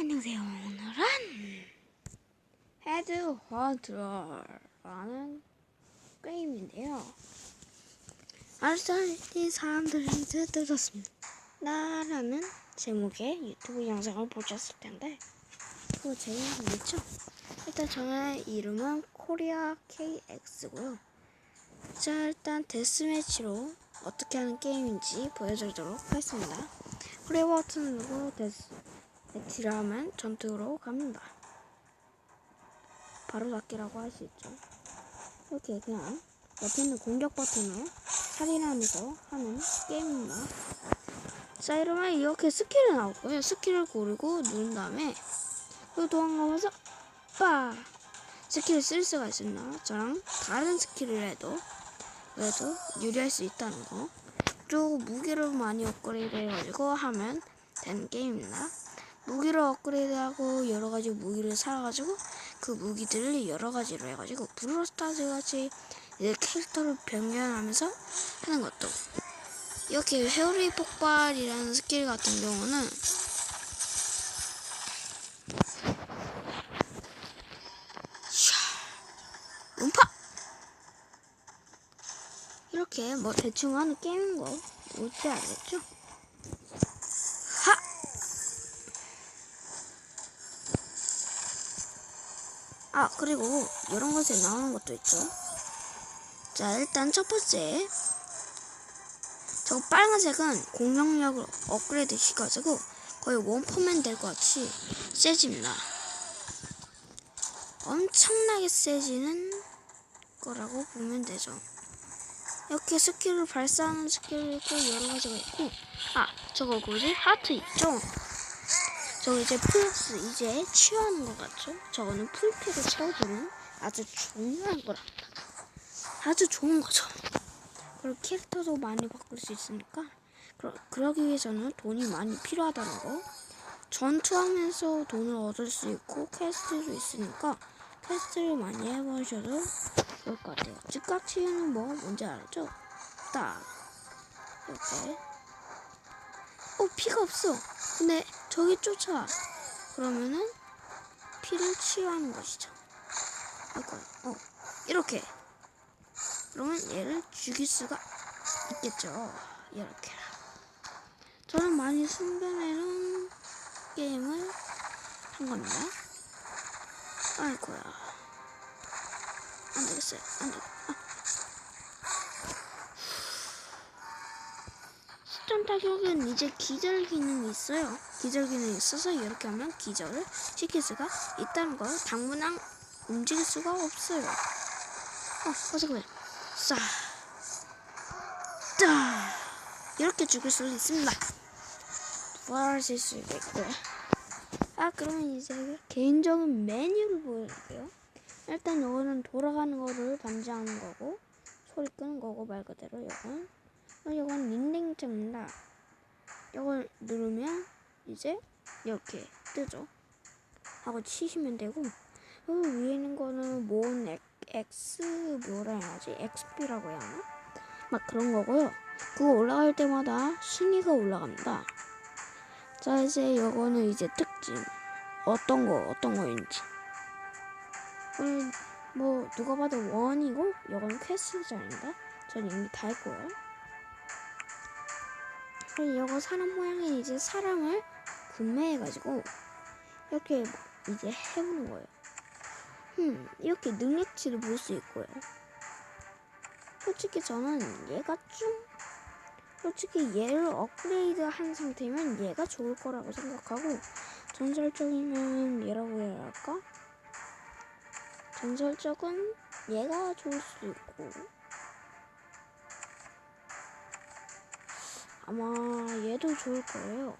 안녕하세요. 오늘은 헤드 헌터라는 게임인데요. 알싸리 사람들이 들었습니다. 나라는 제목의 유튜브 영상을 보셨을 텐데 그거 재미있죠? 일단 저의 이름은 코리아 KX고요. 자 일단 데스매치로 어떻게 하는 게임인지 보여드리도록 하겠습니다. 플레이 버튼 누르고 데스 매치를 하면 전투로 갑니다. 바로 잡기라고 할 수 있죠. 이렇게 그냥 옆에 있는 공격 버튼을 살인하면서 하는 게임입니다. 자 이러면 이렇게 스킬이 나오고요. 스킬을 고르고 누른 다음에 그 도망가면서 빠 스킬을 쓸 수가 있습니다. 저랑 다른 스킬을 해도 그래도 유리할 수 있다는 거. 그리고 무기를 많이 업그레이드 해가지고 하면 되는 게임입니다. 무기를 업그레이드하고 여러 가지 무기를 사가지고 그 무기들을 여러 가지로 해가지고 브로스타즈 같이 이제 캐릭터를 변경하면서 하는 것도 이렇게 회오리 폭발이라는 스킬 같은 경우는 샤 음파 이렇게 뭐 대충 하는 게임인 거 뭔지 알겠죠? 아 그리고 이런 것에 나오는 것도 있죠. 자 일단 첫 번째 저거 빨간색은 공격력을 업그레이드 시켜가지고 거의 원퍼맨 될 것 같이 세집니다. 엄청나게 세지는 거라고 보면 되죠. 이렇게 스킬을 발사하는 있고 여러 가지가 있고 아 저거 뭐지 하트 있죠? 저거 이제 플러스 이제 치유하는 것 같죠? 저거는 풀피를 채워주는 아주 중요한 거랍니다. 아주 좋은 거죠. 그리고 캐릭터도 많이 바꿀 수 있으니까 그러, 그러기 위해서는 돈이 많이 필요하다는 거. 전투하면서 돈을 얻을 수 있고 퀘스트도 있으니까 퀘스트를 많이 해보셔도 좋을 것 같아요. 즉각 치유는 뭐 뭔지 알죠? 딱 이렇게. 어 피가 없어. 근데 저기 쫓아. 그러면은 피를 치유하는 것이죠. 이거 어 이렇게. 그러면 얘를 죽일 수가 있겠죠. 이렇게. 저는 많이 숨겨내는 게임을 한 겁니다. 아이고야. 안 되겠어요. 안 돼. 아. 시점 타격은 이제 기절 기능이 있어요. 기절 기능이 있어서 이렇게 하면 기절을 시킬 수가 있다는 거. 당분간 움직일 수가 없어요. 어, 어서그래. 싸. 따. 이렇게 죽일 수 있습니다. 부활하실 수도 있고요. 아, 그러면 이제 개인적인 메뉴를 보여드릴게요. 일단 이거는 돌아가는 거를 반지하는 거고 소리 끄는 거고 말 그대로 이건 이건 닌딩체입니다. 이걸 누르면 이제 이렇게 뜨죠. 하고 치시면 되고 그 위에 있는 거는 모은 X 뭐라 해야지 XP라고 해야 하나? 막 그런 거고요. 그거 올라갈 때마다 순위가 올라갑니다. 자 이제 이거는 이제 특징 어떤 거 어떤 거인지 음, 뭐 누가 봐도 원이고 이건 퀘스트전입니다. 전 이미 다 했고요. 이거 사람 모양이 이제 사람을 구매해가지고 이렇게 이제 해보는 거예요. 음, 이렇게 능력치를 볼 수 있고요. 솔직히 저는 얘가 좀 솔직히 얘를 업그레이드 한 상태면 얘가 좋을 거라고 생각하고 전설적이면 얘라고 해야 할까? 전설적은 얘가 좋을 수 있고 아마 얘도 좋을 거예요.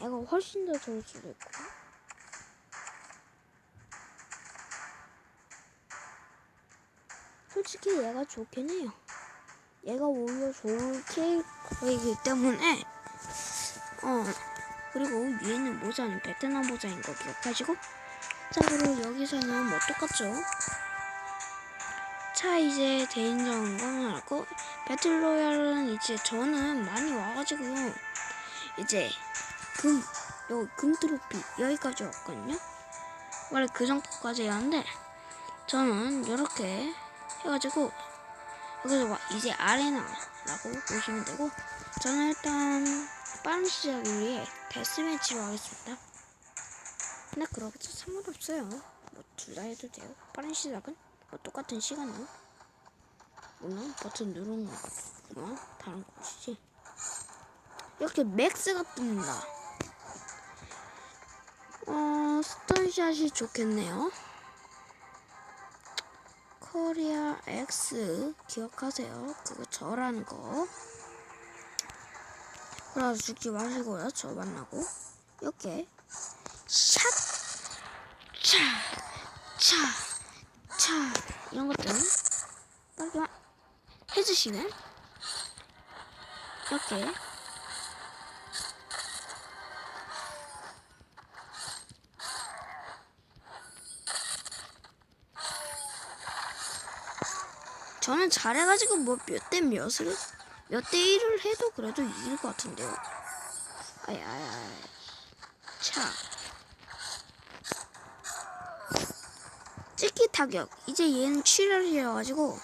얘가 훨씬 더 좋을 수도 있고 솔직히 얘가 좋긴 해요. 얘가 오히려 좋은 캐릭터이기 때문에 어 그리고 위에는 모자는 베트남 모자인 거 기억하시고 자 그리고 여기서는 뭐 똑같죠 차 이제 대인전 거는 알고 배틀로얄은 이제 저는 많이 와가지고 이제 그 여기 금트로피 여기까지 왔거든요. 원래 그 정도까지 하는데 저는 이렇게 해가지고 여기서 와- 이제 아레나라고 보시면 되고 저는 일단 빠른 시작을 위해 데스매치로 하겠습니다. 근데 그러고도 상관없어요. 뭐 둘 다 해도 돼요. 빠른 시작은 뭐 똑같은 시간은 물론 버튼 누르는 거와 다른 것이지. 이렇게 맥스가 뜹니다. 어, 스턴샷이 좋겠네요. 코리아 X 기억하세요. 그거 저라는 거. 그래서 죽지 마시고요. 저 만나고 이렇게 샷, 차, 차, 차 이런 것들. 빨리만 해주시면 이렇게. 저는 잘해가지고 뭐 몇 대 몇을 몇 대 1을 해도 그래도 이길 것 같은데요. 아야야 차 찍기 타격 이제 얘는 출혈이어가지고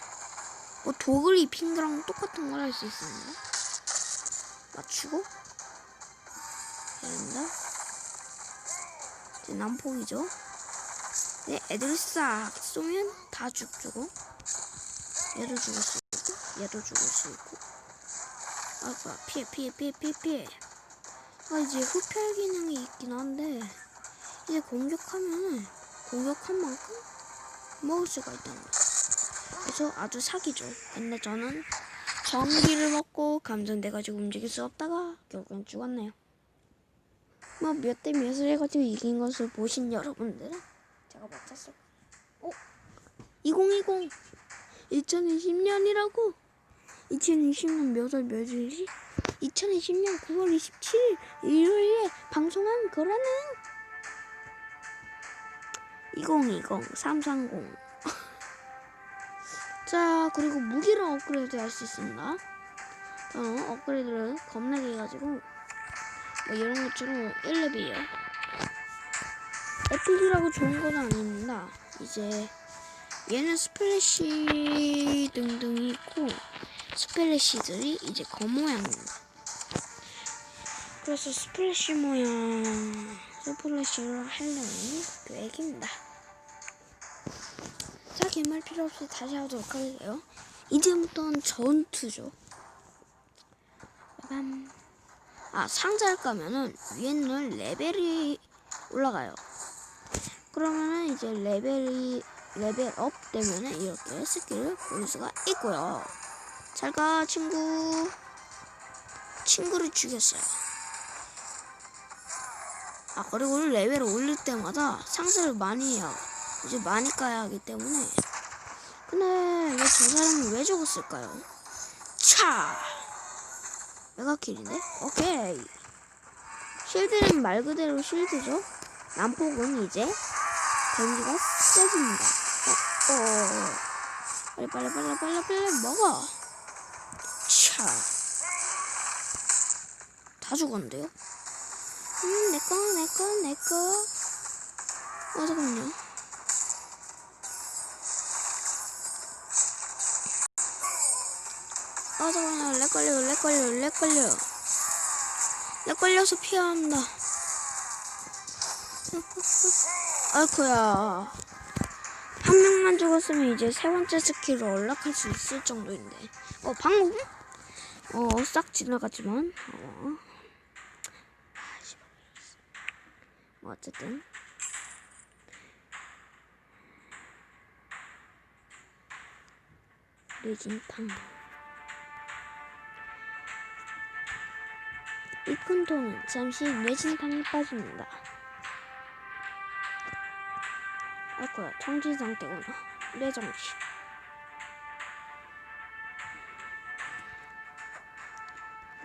뭐 도글이 핑크랑 똑같은 걸 할 수 있습니다. 맞추고. 된다. 이제 난폭이죠. 네, 애들 싹 쏘면 다 죽고 얘도 죽을 수 있고 얘도 죽을 수 있고. 아까 피해 피해 피해 피해 피해. 아 이제 흡혈 기능이 있긴 한데 이제 공격하면은 공격한 만큼 먹을 수가 있다는 거 그래서 아주 사기죠 근데 저는 전기를 먹고 감전돼가지고 움직일 수 없다가 결국엔 죽었네요 뭐 몇 대 몇을 해가지고 이긴 것을 보신 여러분들은 제가 맞췄을 어? 2020 2020년이라고? 2020년 몇월 며칠이지? 2020년 9월 27일 일요일에 방송한 거라는 2020 330 자, 그리고 무기를 업그레이드 할 수 있습니다. 저는 업그레이드를 겁나게 해가지고 뭐 이런 것처럼 1렙이에요. 에픽이라고 좋은 건 아닙니다. 이제 얘는 스플래시 등등이 있고 스플래시들이 이제 검 모양입니다. 그래서 스플래시 모양 스플래시를 하려는 계획입니다. 자, 개말 필요 없이 다시 하도록 할게요. 이제부터는 전투죠. 빠밤. 아, 상자를 까면은 위에는 레벨이 올라가요. 그러면은 이제 레벨이 레벨업 되면은 이렇게 스킬을 볼 수가 있고요. 잘가 친구. 친구를 죽였어요. 아 그리고 레벨을 올릴 때마다 상자를 많이 해요. 이제 많이 까야 하기 때문에. 근데 왜 저 사람이 왜 죽었을까요? 차. 메가킬인데? 오케이. 실드는 말 그대로 실드죠. 난폭은 이제 데미지가 세집니다. 어, 어. 빨리 빨리 빨리 빨리 빨리 먹어. 차. 다 죽었는데요? 음, 내꺼, 내꺼, 내꺼. 어, 잠깐만요. 아, 잠깐만요. 렉 걸려, 렉 걸려, 렉 걸려. 렉 걸려서 피해야 한다. 아이쿠야. 한 명만 죽었으면 이제 세 번째 스킬로 올라갈 수 있을 정도인데. 어, 방금? 어, 싹 지나갔지만. 어. 아, 씨발. 뭐, 어쨌든. 뇌진탕. 이 큰 통은 잠시 뇌진탕에 빠집니다. 아이고야, 정지 상태구나. 뇌정지.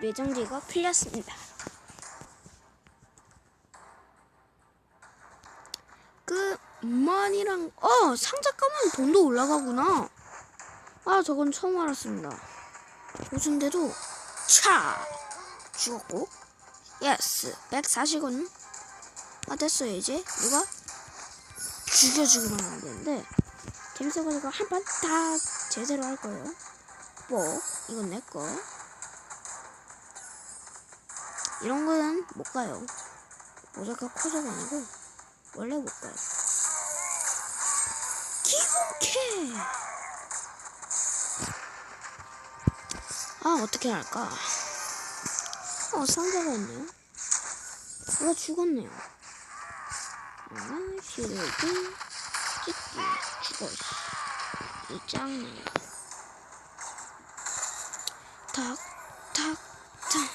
뇌정지가 풀렸습니다. 그, 만이랑, 어! 상자 까면 돈도 올라가구나. 아, 저건 처음 알았습니다. 보신데도, 차! 죽었고, 예스, 140원 아 됐어요 이제 누가 죽여 죽이면 안 되는데 재밌어가지고 한번딱 제대로 할 거예요. 뭐 이건 내 거. 이런 거는 못 가요. 모자가 커서가 아니고 원래 못 가요. 기본캐. 아 어떻게 할까? 어 상자가 있네요. 누가 죽었네요. 아 시래기 찍기 죽어. 이 짱네. 탁, 탁, 탁.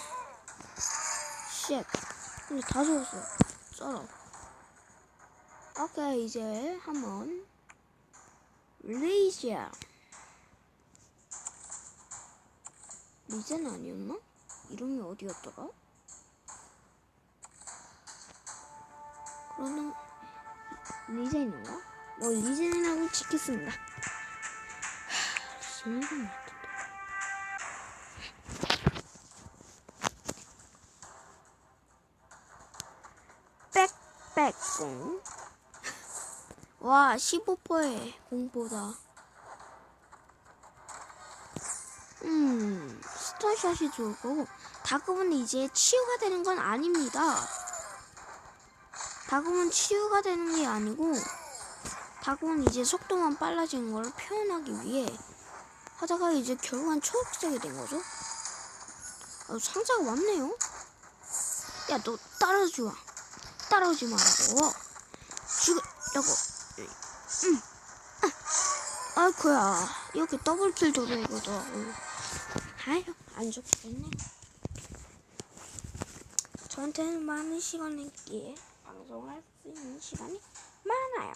쉣. 근데 다 죽었어. 썰어. 오케이, 이제 한번. 레이지야. 리젠 아니었나? 이름이 어디였더라? 그러면 리젠인가? 뭐 리젠이라고 찍겠습니다. 심한 것 같은데. 빽빽공. 와, 15%의 공보다. 음, 스타샷이 좋을 거고, 다금은 이제 치유가 되는 건 아닙니다. 다금은 치유가 되는 게 아니고, 다금은 이제 속도만 빨라지는 걸 표현하기 위해 하다가 이제 결국은 초록색이 된 거죠. 아, 상자가 많네요. 야, 너 따라오지 마. 따라오지 말라고. 죽으려고. 응. 아, 아이쿠야. 이렇게 더블킬 도로이거든. 아유, 안 좋겠네. 저한테는 많은 시간이 있기에 방송할 수 있는 시간이 많아요.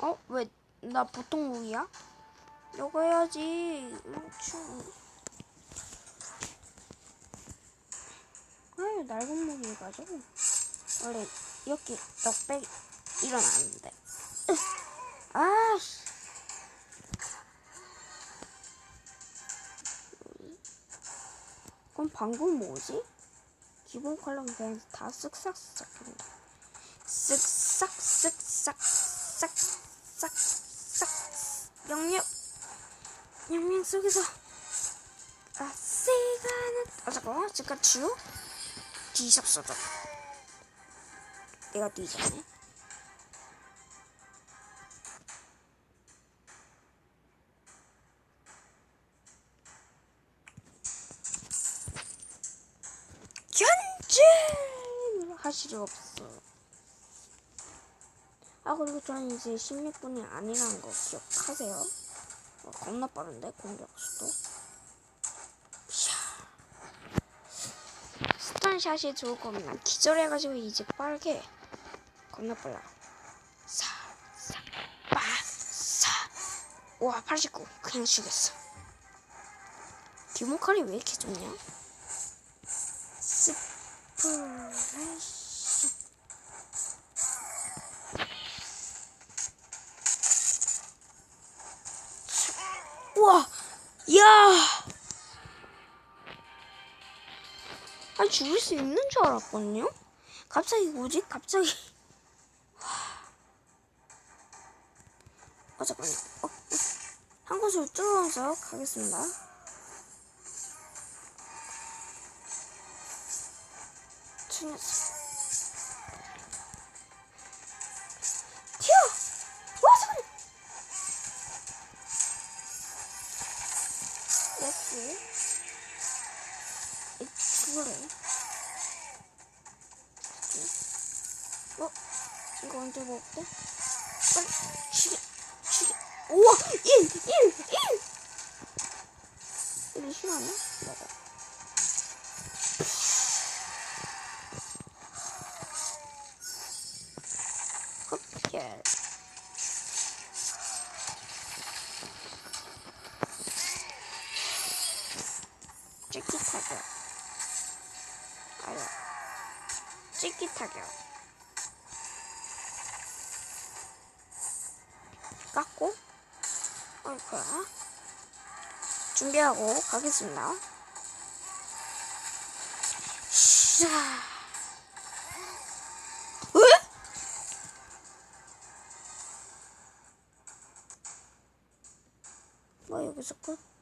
어? 왜 나 보통 무기야? 이거 해야지. 멍충. 아유, 낡은 무기 가지고. 원래 이렇게 넉백 일어나는데. 아씨. 그럼 방금 뭐지? 기본 컬러는 그냥 다 쓱싹 쓱싹합니다. 쓱싹 쓱싹 싹싹 싹 영역 영역 속에서 아 시간은 아 잠깐만 잠깐 치우 뒤잡서도 내가 뒤졌네. 견제 할 필요 없어. 아 그리고 저는 이제 16분이 아니라는 거 기억하세요? 어, 겁나 빠른데 공격 수도? 샤. 스탄샷이 좋을 겁니다. 기절해가지고 이제 빠르게 겁나 빨라 사, 사, 빠, 사. 와, 89. 그냥 죽였어. 디모칼이 왜 이렇게 좋냐? 스프레시. 우와, 야! 아, 죽을 수 있는 줄 알았거든요? 갑자기 뭐지? 갑자기. 어, 잠깐만요. 어, 어. 한 곳으로 뚫어서 가겠습니다. 튀어! 와, 잠깐만! 예스. 이 죽으래. 어? 이거 언제 먹을게? 빨리 죽여! 우와! 1! 1! 1! 1이 싫어하나? 맞아. 흡결. 찍기 타격. 아유. 찍기 타격. 깎고. 올 거야. 준비하고 가겠습니다. 자. 어? 뭐 여기서 끝?